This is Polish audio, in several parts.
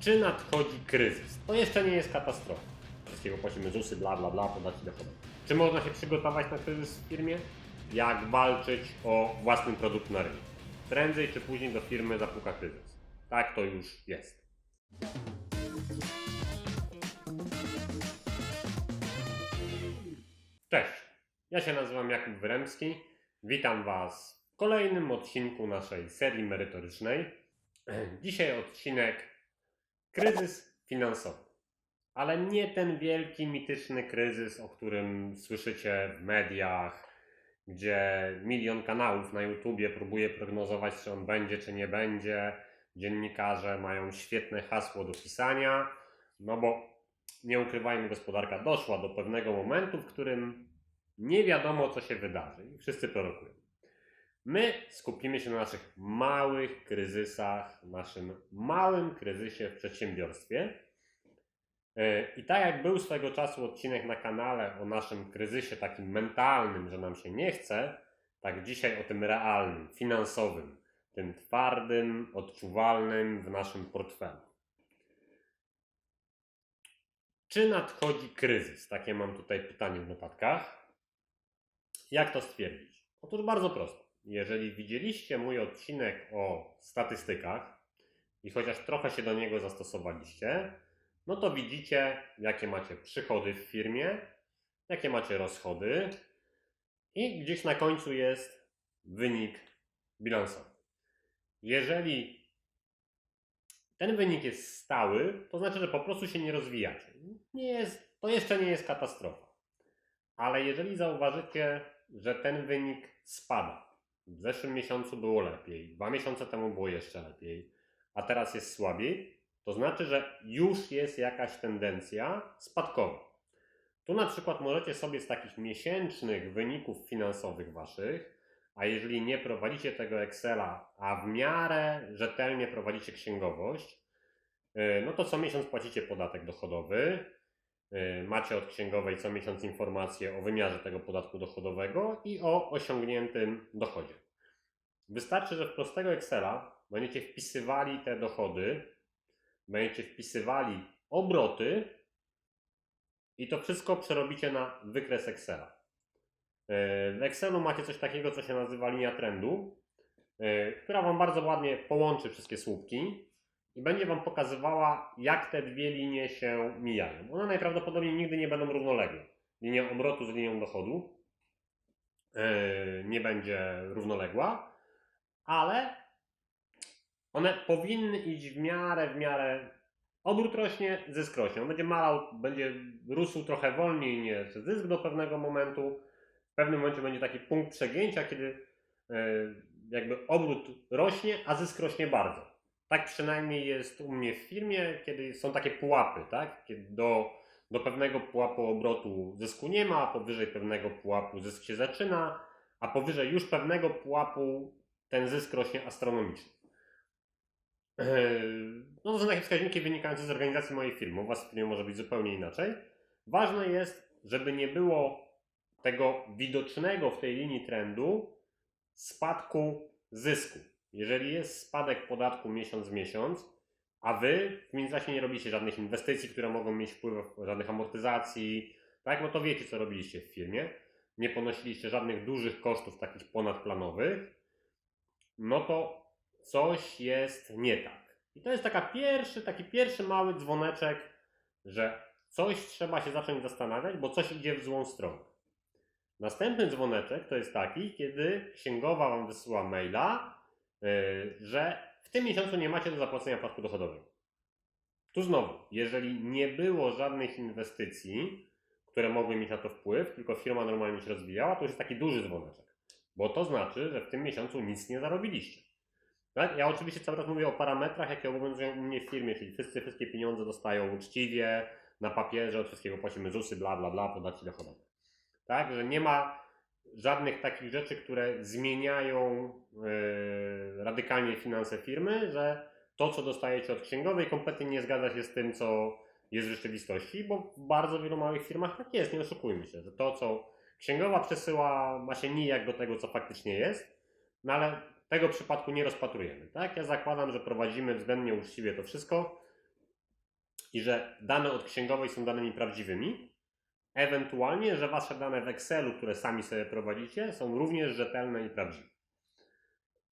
Czy nadchodzi kryzys? To jeszcze nie jest katastrofa. Wszystkiego płacimy ZUSy, bla bla bla, podatki dochodowe. Czy można się przygotować na kryzys w firmie? Jak walczyć o własny produkt na rynku? Prędzej czy później do firmy zapuka kryzys. Tak to już jest. Cześć, ja się nazywam Jakub Wyremski. Witam Was w kolejnym odcinku naszej serii merytorycznej. Dzisiaj odcinek kryzys finansowy. Ale nie ten wielki, mityczny kryzys, o którym słyszycie w mediach, gdzie milion kanałów na YouTubie próbuje prognozować, czy on będzie, czy nie będzie. Dziennikarze mają świetne hasło do pisania, no bo nie ukrywajmy, gospodarka doszła do pewnego momentu, w którym nie wiadomo, co się wydarzy i wszyscy prorokują. My skupimy się na naszych małych kryzysach, naszym małym kryzysie w przedsiębiorstwie. Yy, I tak jak był swego czasu odcinek na kanale o naszym kryzysie takim mentalnym, że nam się nie chce, tak dzisiaj o tym realnym, finansowym, tym twardym, odczuwalnym w naszym portfelu. Czy nadchodzi kryzys? Takie mam tutaj pytanie w notatkach. Jak to stwierdzić? Otóż bardzo prosto. Jeżeli widzieliście mój odcinek o statystykach i chociaż trochę się do niego zastosowaliście, no to widzicie, jakie macie przychody w firmie, jakie macie rozchody i gdzieś na końcu jest wynik bilansowy. Jeżeli ten wynik jest stały, to znaczy, że po prostu się nie rozwijacie. Nie jest, to jeszcze nie jest katastrofa. Ale jeżeli zauważycie, że ten wynik spada, w zeszłym miesiącu było lepiej, dwa miesiące temu było jeszcze lepiej, a teraz jest słabiej, to znaczy, że już jest jakaś tendencja spadkowa. Tu na przykład możecie sobie z takich miesięcznych wyników finansowych waszych, a jeżeli nie prowadzicie tego Excela, a w miarę rzetelnie prowadzicie księgowość, yy, no to co miesiąc płacicie podatek dochodowy, yy, macie od księgowej co miesiąc informację o wymiarze tego podatku dochodowego i o osiągniętym dochodzie. Wystarczy, że w prostego Excela będziecie wpisywali te dochody, będziecie wpisywali obroty i to wszystko przerobicie na wykres Excela. Yy, W Excelu macie coś takiego, co się nazywa linia trendu, yy, która Wam bardzo ładnie połączy wszystkie słupki i będzie Wam pokazywała, jak te dwie linie się mijają. One najprawdopodobniej nigdy nie będą równoległe. Linia obrotu z linią dochodu yy, nie będzie równoległa, ale one powinny iść w miarę, w miarę. Obrót rośnie, zysk rośnie. On będzie malał, będzie rósł trochę wolniej niż zysk do pewnego momentu. W pewnym momencie będzie taki punkt przegięcia, kiedy e, jakby obrót rośnie, a zysk rośnie bardzo. Tak przynajmniej jest u mnie w firmie, kiedy są takie pułapy, tak? Kiedy do, do pewnego pułapu obrotu zysku nie ma, powyżej pewnego pułapu zysk się zaczyna, a powyżej już pewnego pułapu ten zysk rośnie astronomicznie. Yy, No to są takie wskaźniki wynikające z organizacji mojej firmy. U Was w firmie może być zupełnie inaczej. Ważne jest, żeby nie było tego widocznego w tej linii trendu spadku zysku. Jeżeli jest spadek podatku miesiąc w miesiąc, a Wy w międzyczasie nie robicie żadnych inwestycji, które mogą mieć wpływ, żadnych amortyzacji, tak, no to wiecie, co robiliście w firmie. Nie ponosiliście żadnych dużych kosztów takich ponadplanowych, no to coś jest nie tak. I to jest taka pierwszy, taki pierwszy mały dzwoneczek, że coś trzeba się zacząć zastanawiać, bo coś idzie w złą stronę. Następny dzwoneczek to jest taki, kiedy księgowa Wam wysyła maila, yy, że w tym miesiącu nie macie do zapłacenia podatku dochodowego. Tu znowu, jeżeli nie było żadnych inwestycji, które mogły mieć na to wpływ, tylko firma normalnie się rozwijała, to już jest taki duży dzwoneczek. Bo to znaczy, że w tym miesiącu nic nie zarobiliście. Tak? Ja oczywiście cały czas mówię o parametrach, jakie obowiązują u mnie w firmie, czyli wszyscy wszystkie pieniądze dostają uczciwie, na papierze, od wszystkiego płacimy ZUSy, bla, bla, bla, podatki dochodowe. Tak? Że nie ma żadnych takich rzeczy, które zmieniają yy, radykalnie finanse firmy, że to, co dostajecie od księgowej, kompletnie nie zgadza się z tym, co jest w rzeczywistości, bo w bardzo wielu małych firmach tak jest, nie oszukujmy się, że to, co księgowa przesyła, ma się nijak do tego, co faktycznie jest, no ale tego przypadku nie rozpatrujemy, tak? Ja zakładam, że prowadzimy względnie uczciwie to wszystko i że dane od księgowej są danymi prawdziwymi, ewentualnie, że wasze dane w Excelu, które sami sobie prowadzicie, są również rzetelne i prawdziwe.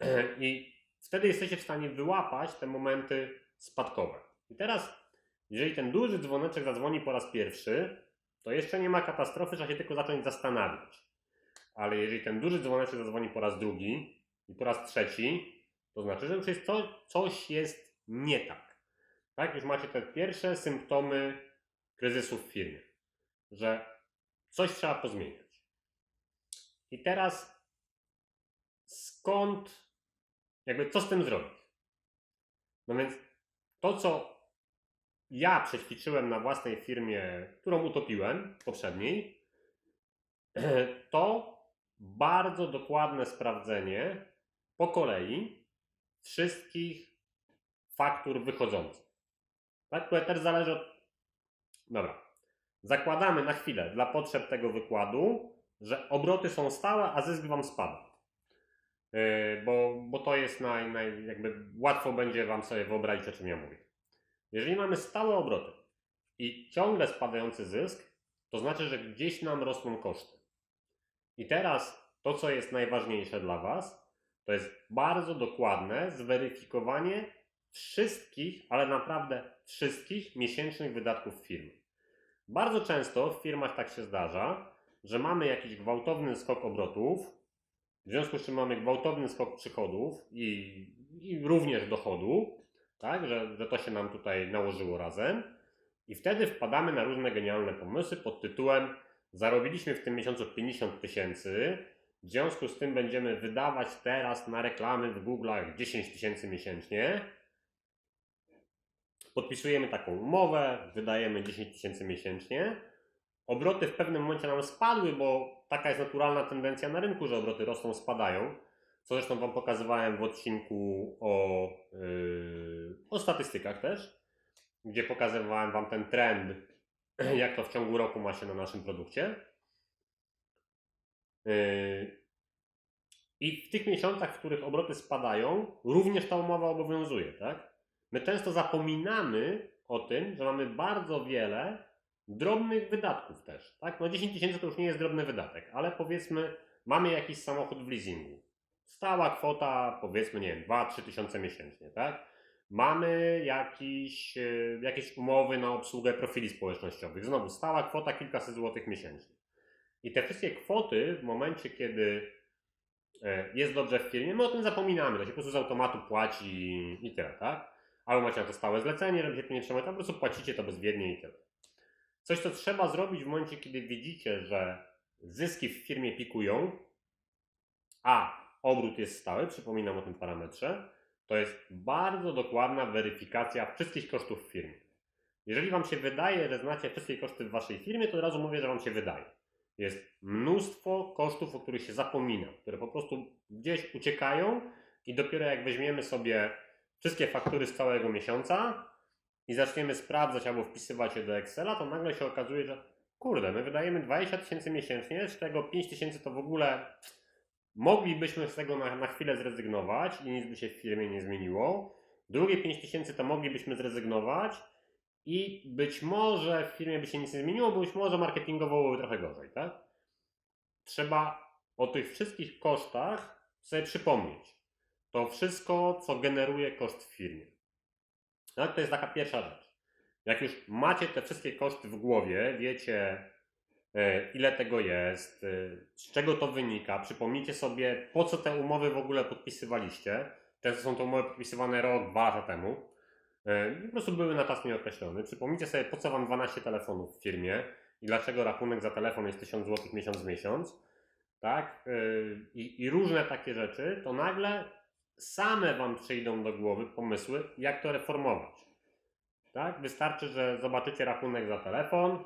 I wtedy jesteście w stanie wyłapać te momenty spadkowe. I teraz, jeżeli ten duży dzwoneczek zadzwoni po raz pierwszy, to jeszcze nie ma katastrofy, trzeba się tylko zacząć zastanawiać. Ale jeżeli ten duży dzwoneczek zadzwoni po raz drugi i po raz trzeci, to znaczy, że już jest coś jest nie tak. Tak, już macie te pierwsze symptomy kryzysu w firmie, że coś trzeba pozmieniać. I teraz skąd, jakby co z tym zrobić? No więc to, co ja przećwiczyłem na własnej firmie, którą utopiłem poprzedniej, to bardzo dokładne sprawdzenie po kolei wszystkich faktur wychodzących. Tak? Które też zależy od. Dobra. Zakładamy na chwilę dla potrzeb tego wykładu, że obroty są stałe, a zysk Wam spada. Yy, bo, bo to jest naj, naj, jakby łatwo będzie Wam sobie wyobrazić, o czym ja mówię. Jeżeli mamy stałe obroty i ciągle spadający zysk, to znaczy, że gdzieś nam rosną koszty. I teraz to, co jest najważniejsze dla Was, to jest bardzo dokładne zweryfikowanie wszystkich, ale naprawdę wszystkich miesięcznych wydatków firmy. Bardzo często w firmach tak się zdarza, że mamy jakiś gwałtowny skok obrotów, w związku z czym mamy gwałtowny skok przychodów i, i również dochodu, tak, że, że to się nam tutaj nałożyło razem. I wtedy wpadamy na różne genialne pomysły pod tytułem zarobiliśmy w tym miesiącu 50 tysięcy, w związku z tym będziemy wydawać teraz na reklamy w Google'ach 10 tysięcy miesięcznie. Podpisujemy taką umowę, wydajemy 10 tysięcy miesięcznie. Obroty w pewnym momencie nam spadły, bo taka jest naturalna tendencja na rynku, że obroty rosną, spadają. Co zresztą Wam pokazywałem w odcinku o, yy, o statystykach też, gdzie pokazywałem Wam ten trend, jak to w ciągu roku ma się na naszym produkcie. Yy, I w tych miesiącach, w których obroty spadają, również ta umowa obowiązuje, tak? My często zapominamy o tym, że mamy bardzo wiele drobnych wydatków też, tak? No 10 tysięcy to już nie jest drobny wydatek, ale powiedzmy, mamy jakiś samochód w leasingu. Stała kwota, powiedzmy, nie wiem, 2-3 tysiące miesięcznie, tak? Mamy jakiś, yy, jakieś umowy na obsługę profili społecznościowych. Znowu, stała kwota kilkaset złotych miesięcznie. I te wszystkie kwoty, w momencie, kiedy e, jest dobrze w firmie, my o tym zapominamy. To się po prostu z automatu płaci i tyle, tak? Albo macie na to stałe zlecenie, się tym nie trzymać, albo po prostu płacicie to bezwiednie i tyle. Coś, co trzeba zrobić w momencie, kiedy widzicie, że zyski w firmie pikują, a obrót jest stały, przypominam o tym parametrze, to jest bardzo dokładna weryfikacja wszystkich kosztów w firmie. Jeżeli Wam się wydaje, że znacie wszystkie koszty w Waszej firmie, to od razu mówię, że Wam się wydaje. Jest mnóstwo kosztów, o których się zapomina, które po prostu gdzieś uciekają i dopiero jak weźmiemy sobie wszystkie faktury z całego miesiąca i zaczniemy sprawdzać albo wpisywać je do Excela, to nagle się okazuje, że kurde, my wydajemy 20 tysięcy miesięcznie, z czego 5 tysięcy to w ogóle moglibyśmy z tego na, na chwilę zrezygnować i nic by się w firmie nie zmieniło. Drugie 5 tysięcy to moglibyśmy zrezygnować i być może w firmie by się nic nie zmieniło, bo być może marketingowo byłoby trochę gorzej, tak? Trzeba o tych wszystkich kosztach sobie przypomnieć. To wszystko, co generuje koszt w firmie. Tak? To jest taka pierwsza rzecz. Jak już macie te wszystkie koszty w głowie, wiecie ile tego jest, e, z czego to wynika, przypomnijcie sobie, po co te umowy w ogóle podpisywaliście. Często są to umowy podpisywane rok, dwa lata temu. E, Po prostu były na czas nieokreślony. Przypomnijcie sobie, po co Wam 12 telefonów w firmie i dlaczego rachunek za telefon jest 1000 zł miesiąc w miesiąc. Tak? E, I, I różne takie rzeczy, to nagle same Wam przyjdą do głowy pomysły, jak to reformować. Tak? Wystarczy, że zobaczycie rachunek za telefon.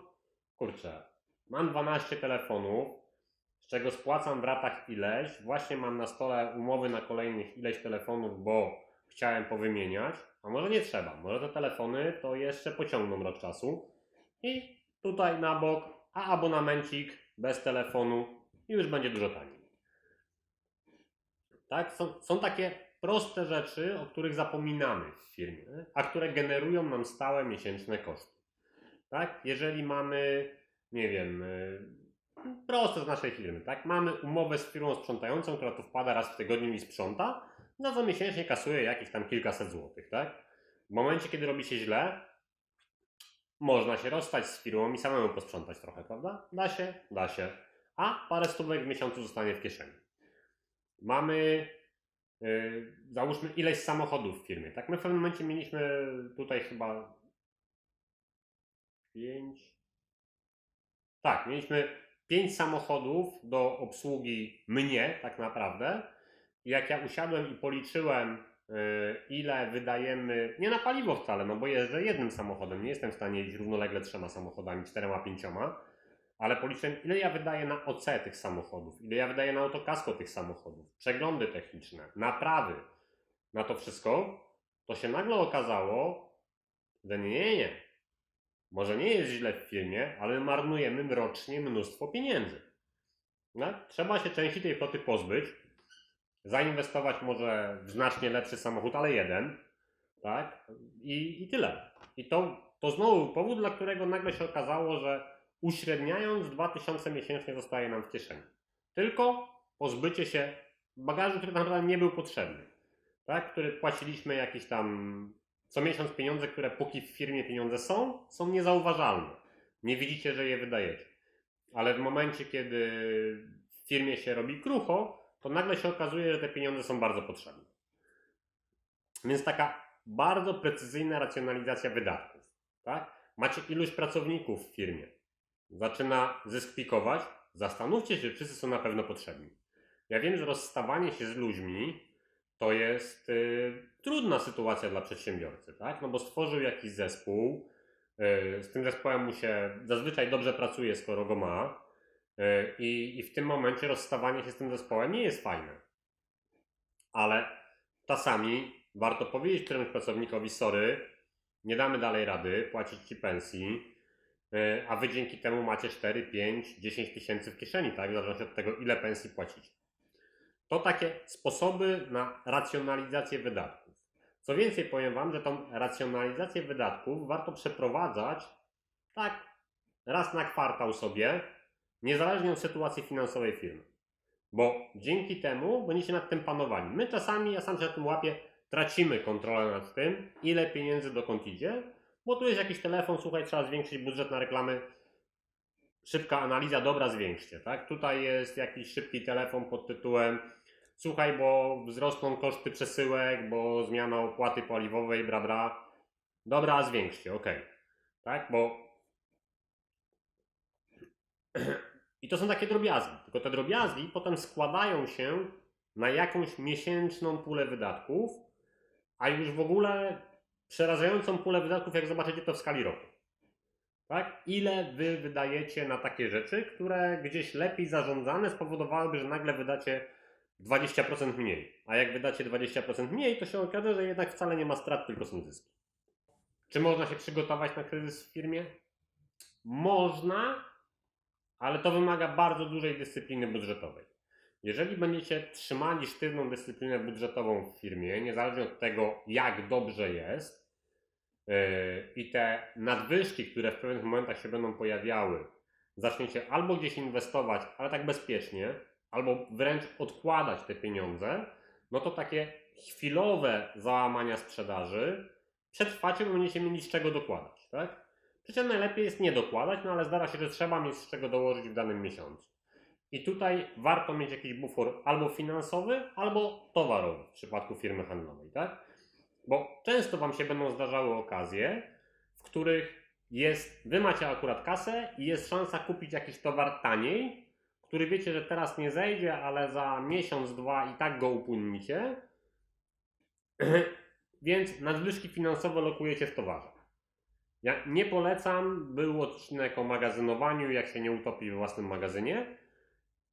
Kurczę, mam 12 telefonów, z czego spłacam w ratach ileś. Właśnie mam na stole umowy na kolejnych ileś telefonów, bo chciałem powymieniać. A może nie trzeba, może te telefony to jeszcze pociągną rok czasu. I tutaj na bok, a abonamencik bez telefonu i już będzie dużo taniej. Tak? Są, są takie proste rzeczy, o których zapominamy w firmie, a które generują nam stałe miesięczne koszty. Tak? Jeżeli mamy, nie wiem, y, proste z naszej firmy, tak? Mamy umowę z firmą sprzątającą, która tu wpada raz w tygodniu i sprząta, no to miesięcznie kasuje jakieś tam kilkaset złotych, tak? W momencie, kiedy robi się źle, można się rozstać z firmą i samemu posprzątać trochę, prawda? Da się, da się. A parę stówek w miesiącu zostanie w kieszeni. Mamy, yy, załóżmy, ileś samochodów w firmie, tak? My w pewnym momencie mieliśmy tutaj chyba pięć. Tak, mieliśmy pięć samochodów do obsługi mnie, tak naprawdę. Jak ja usiadłem i policzyłem, yy, ile wydajemy, nie na paliwo wcale, no bo jeżdżę jednym samochodem, nie jestem w stanie jeździć równolegle trzema samochodami, czterema, pięcioma, ale policzyłem, ile ja wydaję na OC tych samochodów, ile ja wydaję na autokasko tych samochodów, przeglądy techniczne, naprawy, na to wszystko, to się nagle okazało, że nie, nie, nie. Może nie jest źle w firmie, ale marnujemy rocznie mnóstwo pieniędzy. No, trzeba się części tej floty pozbyć, zainwestować może w znacznie lepszy samochód, ale jeden, tak? I, i tyle. I to, to znowu powód, dla którego nagle się okazało, że uśredniając 2000 miesięcznie zostaje nam w kieszeni. Tylko pozbycie się bagażu, który naprawdę nie był potrzebny, tak? Który płaciliśmy jakieś tam co miesiąc pieniądze, które póki w firmie pieniądze są, są niezauważalne. Nie widzicie, że je wydajecie. Ale w momencie, kiedy w firmie się robi krucho, to nagle się okazuje, że te pieniądze są bardzo potrzebne. Więc taka bardzo precyzyjna racjonalizacja wydatków. Tak? Macie iluś pracowników w firmie. Zaczyna zysk pikować. Zastanówcie się, czy wszyscy są na pewno potrzebni. Ja wiem, że rozstawanie się z ludźmi to jest y, trudna sytuacja dla przedsiębiorcy, tak? No bo stworzył jakiś zespół, y, z tym zespołem mu się zazwyczaj dobrze pracuje, skoro go ma, y, i, w tym momencie rozstawanie się z tym zespołem nie jest fajne. Ale czasami warto powiedzieć któremuś pracownikowi, sorry, nie damy dalej rady płacić ci pensji, y, a wy dzięki temu macie 4, 5, 10 tysięcy w kieszeni, tak? W zależności od tego, ile pensji płacicie. To takie sposoby na racjonalizację wydatków. Co więcej, powiem Wam, że tą racjonalizację wydatków warto przeprowadzać tak raz na kwartał sobie, niezależnie od sytuacji finansowej firmy. Bo dzięki temu będziecie nad tym panowali. My czasami, ja sam się na tym łapię, tracimy kontrolę nad tym, ile pieniędzy dokąd idzie, bo tu jest jakiś telefon, słuchaj, trzeba zwiększyć budżet na reklamy. Szybka analiza, dobra, zwiększcie, tak? Tutaj jest jakiś szybki telefon pod tytułem słuchaj, bo wzrosną koszty przesyłek, bo zmiana opłaty paliwowej, bra, bra. Dobra, zwiększcie, ok. Tak, bo i to są takie drobiazgi. Tylko te drobiazgi potem składają się na jakąś miesięczną pulę wydatków, a już w ogóle przerażającą pulę wydatków, jak zobaczycie to w skali roku. Tak? Ile wy wydajecie na takie rzeczy, które gdzieś lepiej zarządzane spowodowałyby, że nagle wydacie 20% mniej. A jak wydacie 20% mniej, to się okaże, że jednak wcale nie ma strat, tylko są zyski. Czy można się przygotować na kryzys w firmie? Można, ale to wymaga bardzo dużej dyscypliny budżetowej. Jeżeli będziecie trzymali sztywną dyscyplinę budżetową w firmie, niezależnie od tego, jak dobrze jest, yy, i te nadwyżki, które w pewnych momentach się będą pojawiały, zaczniecie albo gdzieś inwestować, ale tak bezpiecznie, albo wręcz odkładać te pieniądze, no to takie chwilowe załamania sprzedaży przetrwacie, bo będziecie mieli z czego dokładać, tak? Przecież najlepiej jest nie dokładać, no ale zdarza się, że trzeba mieć z czego dołożyć w danym miesiącu. I tutaj warto mieć jakiś bufor albo finansowy, albo towarowy w przypadku firmy handlowej, tak? Bo często Wam się będą zdarzały okazje, w których jest, Wy macie akurat kasę i jest szansa kupić jakiś towar taniej, który wiecie, że teraz nie zejdzie, ale za miesiąc, dwa i tak go upłynnicie, więc nadwyżki finansowe lokujecie w towarze. Ja nie polecam, był odcinek o magazynowaniu, jak się nie utopi we własnym magazynie,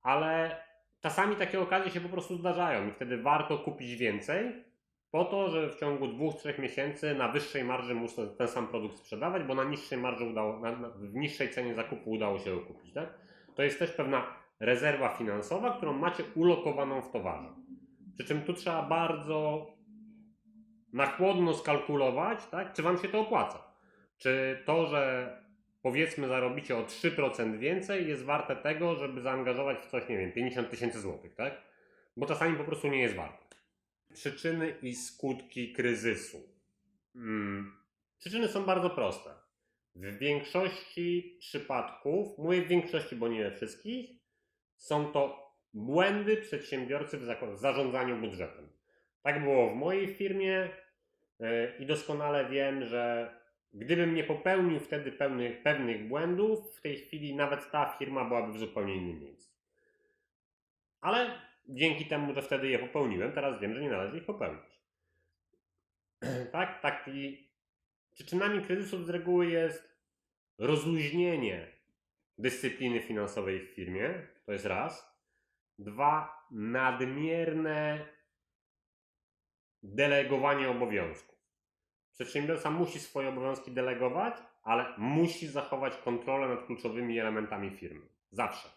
ale czasami takie okazje się po prostu zdarzają i wtedy warto kupić więcej, po to, żeby w ciągu dwóch, trzech miesięcy na wyższej marży móc ten, sam produkt sprzedawać, bo na niższej marży udało, na, na, w niższej cenie zakupu udało się go kupić. Tak? To jest też pewna rezerwa finansowa, którą macie ulokowaną w towarze. Przy czym tu trzeba bardzo na chłodno skalkulować, tak? czy Wam się to opłaca. Czy to, że powiedzmy zarobicie o 3% więcej jest warte tego, żeby zaangażować w coś, nie wiem, 50 tysięcy złotych, tak? Bo czasami po prostu nie jest warte. Przyczyny i skutki kryzysu. Hmm. Przyczyny są bardzo proste. W większości przypadków, mówię w większości, bo nie we wszystkich, są to błędy przedsiębiorcy w zarządzaniu budżetem. Tak było w mojej firmie yy, i doskonale wiem, że gdybym nie popełnił wtedy pewnych, pewnych błędów, w tej chwili nawet ta firma byłaby w zupełnie innym miejscu. Ale dzięki temu, że wtedy je popełniłem, teraz wiem, że nie należy ich popełnić. tak, taki przyczynami kryzysu z reguły jest rozluźnienie dyscypliny finansowej w firmie, to jest raz. Dwa, nadmierne delegowanie obowiązków. Przedsiębiorca musi swoje obowiązki delegować, ale musi zachować kontrolę nad kluczowymi elementami firmy. Zawsze.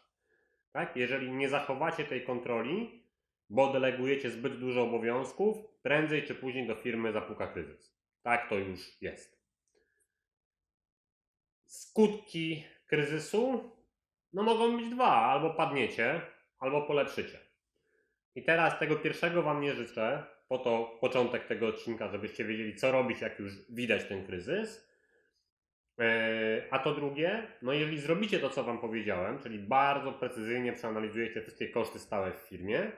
Tak? Jeżeli nie zachowacie tej kontroli, bo delegujecie zbyt dużo obowiązków, prędzej czy później do firmy zapuka kryzys. Tak to już jest. Skutki kryzysu no mogą być dwa, albo padniecie, albo polepszycie. I teraz tego pierwszego Wam nie życzę, po to początek tego odcinka, żebyście wiedzieli, co robić, jak już widać ten kryzys. Eee, A to drugie, no jeżeli zrobicie to, co Wam powiedziałem, czyli bardzo precyzyjnie przeanalizujecie wszystkie koszty stałe w firmie,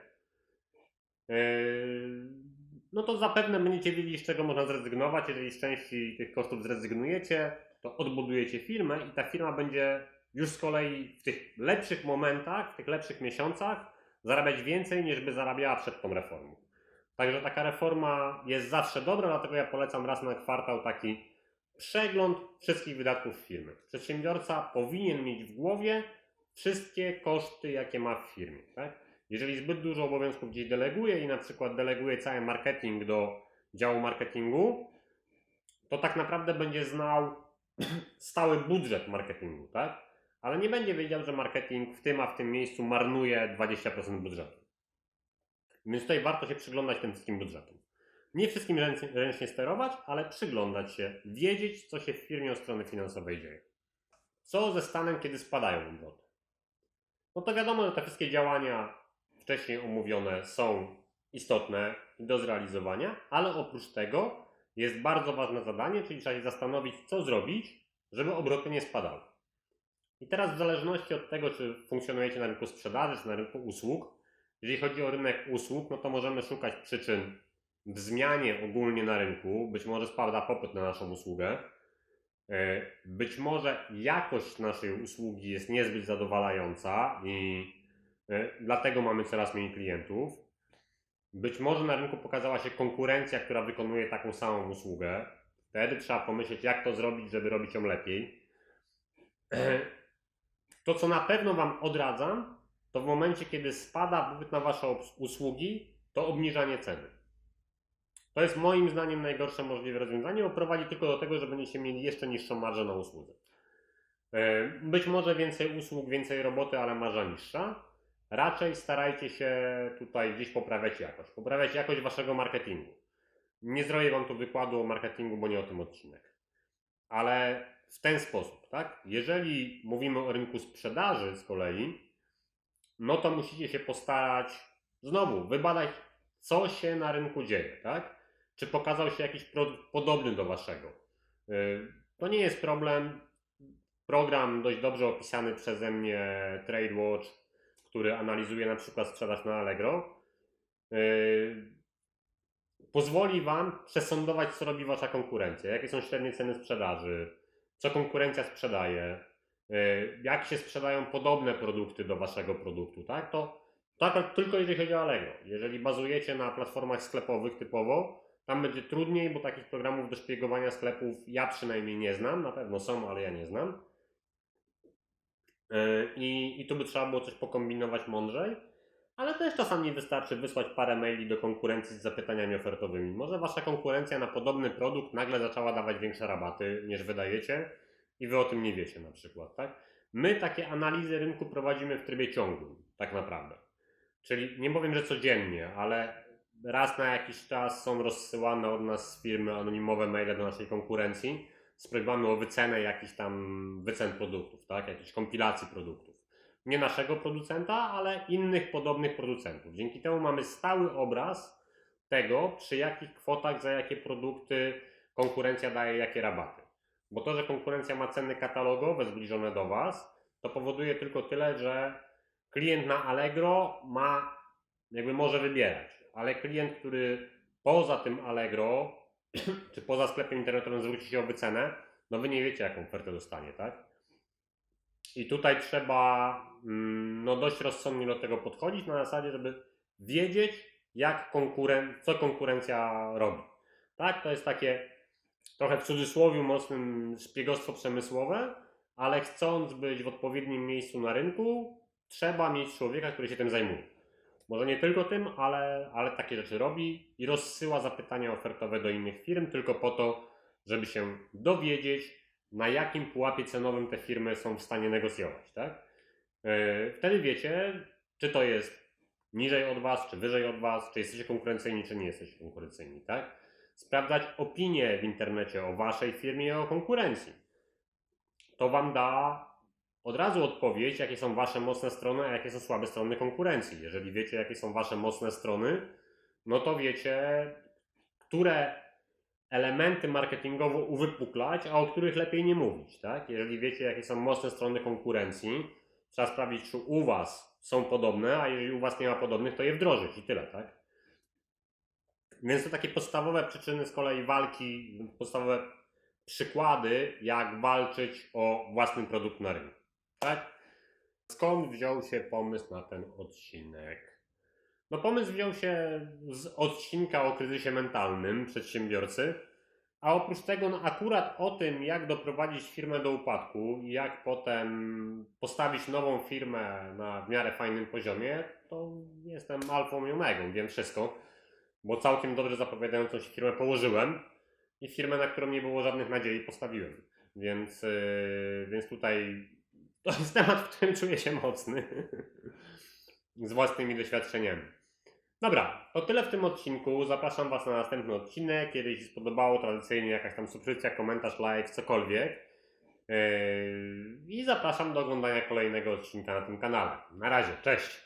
eee, no to zapewne będziecie wiedzieli, z czego można zrezygnować. Jeżeli z części tych kosztów zrezygnujecie, to odbudujecie firmę i ta firma będzie już z kolei w tych lepszych momentach, w tych lepszych miesiącach zarabiać więcej niż by zarabiała przed tą reformą. Także taka reforma jest zawsze dobra, dlatego ja polecam raz na kwartał taki przegląd wszystkich wydatków firmy. Przedsiębiorca powinien mieć w głowie wszystkie koszty, jakie ma w firmie. Tak? Jeżeli zbyt dużo obowiązków gdzieś deleguje i na przykład deleguje cały marketing do działu marketingu, to tak naprawdę będzie znał stały budżet marketingu, tak? Ale nie będzie wiedział, że marketing w tym, a w tym miejscu marnuje 20% budżetu. Więc tutaj warto się przyglądać tym wszystkim budżetom. Nie wszystkim ręcznie, sterować, ale przyglądać się, wiedzieć, co się w firmie od strony finansowej dzieje. Co ze stanem, kiedy spadają obroty? No to wiadomo, że te wszystkie działania wcześniej omówione są istotne do zrealizowania, ale oprócz tego jest bardzo ważne zadanie, czyli trzeba się zastanowić, co zrobić, żeby obroty nie spadały. I teraz w zależności od tego, czy funkcjonujecie na rynku sprzedaży, czy na rynku usług, jeżeli chodzi o rynek usług, no to możemy szukać przyczyn w zmianie ogólnie na rynku. Być może spada popyt na naszą usługę. E, Być może jakość naszej usługi jest niezbyt zadowalająca i e, dlatego mamy coraz mniej klientów. Być może na rynku pokazała się konkurencja, która wykonuje taką samą usługę. Wtedy trzeba pomyśleć, jak to zrobić, żeby robić ją lepiej. To, co na pewno Wam odradzam, to w momencie, kiedy spada popyt na Wasze usługi, to obniżanie ceny. To jest moim zdaniem najgorsze możliwe rozwiązanie, bo prowadzi tylko do tego, że będziecie mieli jeszcze niższą marżę na usłudze. E, Być może więcej usług, więcej roboty, ale marża niższa. Raczej starajcie się tutaj gdzieś poprawiać jakość. Poprawiać jakość Waszego marketingu. Nie zrobię Wam tu wykładu o marketingu, bo nie o tym odcinek. Ale w ten sposób, tak? Jeżeli mówimy o rynku sprzedaży z kolei, no to musicie się postarać znowu wybadać, co się na rynku dzieje, tak? Czy pokazał się jakiś produkt podobny do waszego? Yy, To nie jest problem. Program dość dobrze opisany przeze mnie TradeWatch, który analizuje na przykład sprzedaż na Allegro, yy, pozwoli Wam przesądować, co robi Wasza konkurencja, jakie są średnie ceny sprzedaży, co konkurencja sprzedaje, y, jak się sprzedają podobne produkty do waszego produktu, tak? To tak tylko jeżeli chodzi o Allegro. Jeżeli bazujecie na platformach sklepowych typowo, tam będzie trudniej, bo takich programów do szpiegowania sklepów ja przynajmniej nie znam. Na pewno są, ale ja nie znam. Y, I, I tu by trzeba było coś pokombinować mądrzej. Ale też czasami wystarczy wysłać parę maili do konkurencji z zapytaniami ofertowymi. Może wasza konkurencja na podobny produkt nagle zaczęła dawać większe rabaty niż wydajecie i wy o tym nie wiecie na przykład, tak? My takie analizy rynku prowadzimy w trybie ciągłym, tak naprawdę. Czyli nie powiem, że codziennie, ale raz na jakiś czas są rozsyłane od nas z firmy anonimowe maile do naszej konkurencji prośbami o wycenę jakichś tam wycen produktów, tak? Jakichś kompilacji produktów. Nie naszego producenta, ale innych podobnych producentów. Dzięki temu mamy stały obraz tego, przy jakich kwotach, za jakie produkty konkurencja daje jakie rabaty. Bo to, że konkurencja ma ceny katalogowe zbliżone do Was, to powoduje tylko tyle, że klient na Allegro ma, jakby może wybierać, ale klient, który poza tym Allegro, czy poza sklepem internetowym zwróci się o wycenę, no Wy nie wiecie, jaką ofertę dostanie, tak? I tutaj trzeba mm, no, dość rozsądnie do tego podchodzić, na zasadzie, żeby wiedzieć, jak konkuren- co konkurencja robi. Tak, to jest takie trochę w cudzysłowie mocnym szpiegostwo przemysłowe, ale chcąc być w odpowiednim miejscu na rynku, trzeba mieć człowieka, który się tym zajmuje. Może nie tylko tym, ale, ale takie rzeczy robi i rozsyła zapytania ofertowe do innych firm, tylko po to, żeby się dowiedzieć, na jakim pułapie cenowym te firmy są w stanie negocjować. Tak? Yy, Wtedy wiecie, czy to jest niżej od Was, czy wyżej od Was, czy jesteście konkurencyjni, czy nie jesteście konkurencyjni. Tak? Sprawdzać opinie w internecie o Waszej firmie i o konkurencji. To Wam da od razu odpowiedź, jakie są Wasze mocne strony, a jakie są słabe strony konkurencji. Jeżeli wiecie, jakie są Wasze mocne strony, no to wiecie, które elementy marketingowo uwypuklać, a o których lepiej nie mówić. Tak? Jeżeli wiecie, jakie są mocne strony konkurencji, trzeba sprawdzić, czy u Was są podobne, a jeżeli u Was nie ma podobnych, to je wdrożyć i tyle. Tak? Więc to takie podstawowe przyczyny z kolei walki, podstawowe przykłady, jak walczyć o własny produkt na rynku. Tak? Skąd wziął się pomysł na ten odcinek? No pomysł wziął się z odcinka o kryzysie mentalnym przedsiębiorcy, a oprócz tego no akurat o tym, jak doprowadzić firmę do upadku i jak potem postawić nową firmę na w miarę fajnym poziomie, to jestem alfą i omegą, wiem wszystko, bo całkiem dobrze zapowiadającą się firmę położyłem i firmę, na którą nie było żadnych nadziei, postawiłem. Więc, yy, więc tutaj to jest temat, w którym czuję się mocny. Z własnymi doświadczeniami. Dobra, to tyle w tym odcinku. Zapraszam Was na następny odcinek. Jeżeli się spodobało, tradycyjnie jakaś tam subskrypcja, komentarz, like, cokolwiek. Yy, I zapraszam do oglądania kolejnego odcinka na tym kanale. Na razie, cześć!